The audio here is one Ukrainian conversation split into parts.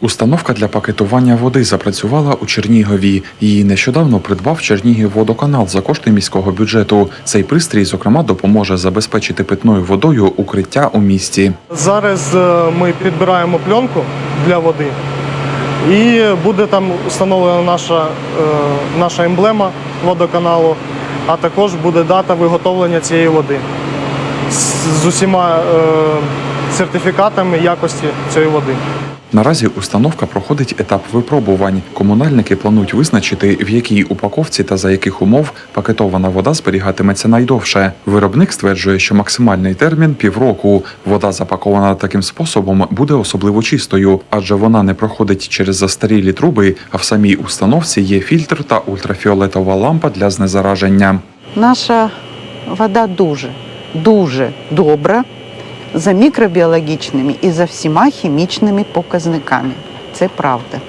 Установка для пакетування води запрацювала у Чернігові. Її нещодавно придбав Чернігів-водоканал за кошти міського бюджету. Цей пристрій, зокрема, допоможе забезпечити питною водою укриття у місті. Зараз е, ми підбираємо пленку для води, і буде там встановлена наша, е, наша емблема водоканалу, а також буде дата виготовлення цієї води з, з усіма е, сертифікатами якості цієї води. Наразі установка проходить етап випробувань. Комунальники планують визначити, в якій упаковці та за яких умов пакетована вода зберігатиметься найдовше. Виробник стверджує, що максимальний термін півроку. Вода, запакована таким способом, буде особливо чистою, адже вона не проходить через застарілі труби, а в самій установці є фільтр та ультрафіолетова лампа для знезараження. Наша вода дуже, дуже добра за мікробіологічними і за всіма хімічними показниками. Це правда.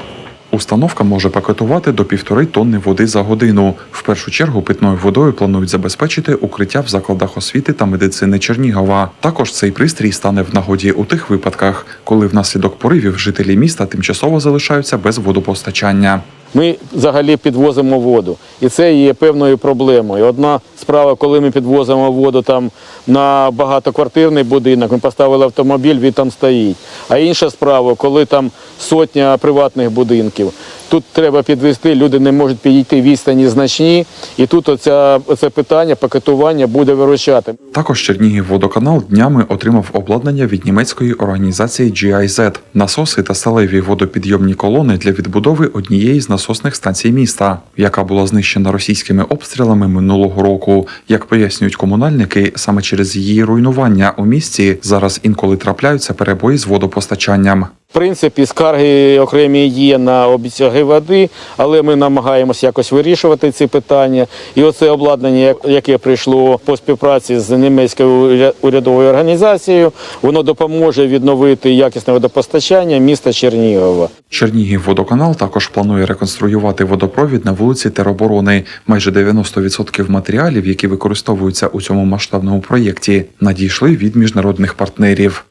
Установка може пакетувати до півтори тонни води за годину. В першу чергу питною водою планують забезпечити укриття в закладах освіти та медицини Чернігова. Також цей пристрій стане в нагоді у тих випадках, коли внаслідок поривів жителі міста тимчасово залишаються без водопостачання. Ми взагалі підвозимо воду, і це є певною проблемою. Одна справа, коли ми підвозимо воду там на багатоквартирний будинок, ми поставили автомобіль, він там стоїть. А інша справа, коли там сотня приватних будинків. Тут треба підвести, люди не можуть підійти відстані значні, і тут оця, оце питання пакетування буде виручати. Також Чернігів-водоканал днями отримав обладнання від німецької організації GIZ – насоси та сталеві водопідйомні колони для відбудови однієї з насосних станцій міста, яка була знищена російськими обстрілами минулого року. Як пояснюють комунальники, саме через її руйнування у місті зараз інколи трапляються перебої з водопостачанням. В принципі, скарги окремі є на обсяги води, але ми намагаємося якось вирішувати ці питання. І оце обладнання, яке прийшло по співпраці з німецькою урядовою організацією, воно допоможе відновити якісне водопостачання міста Чернігова. Чернігів-водоканал також планує реконструювати водопровід на вулиці Тероборони. Майже 90% матеріалів, які використовуються у цьому масштабному проєкті, надійшли від міжнародних партнерів.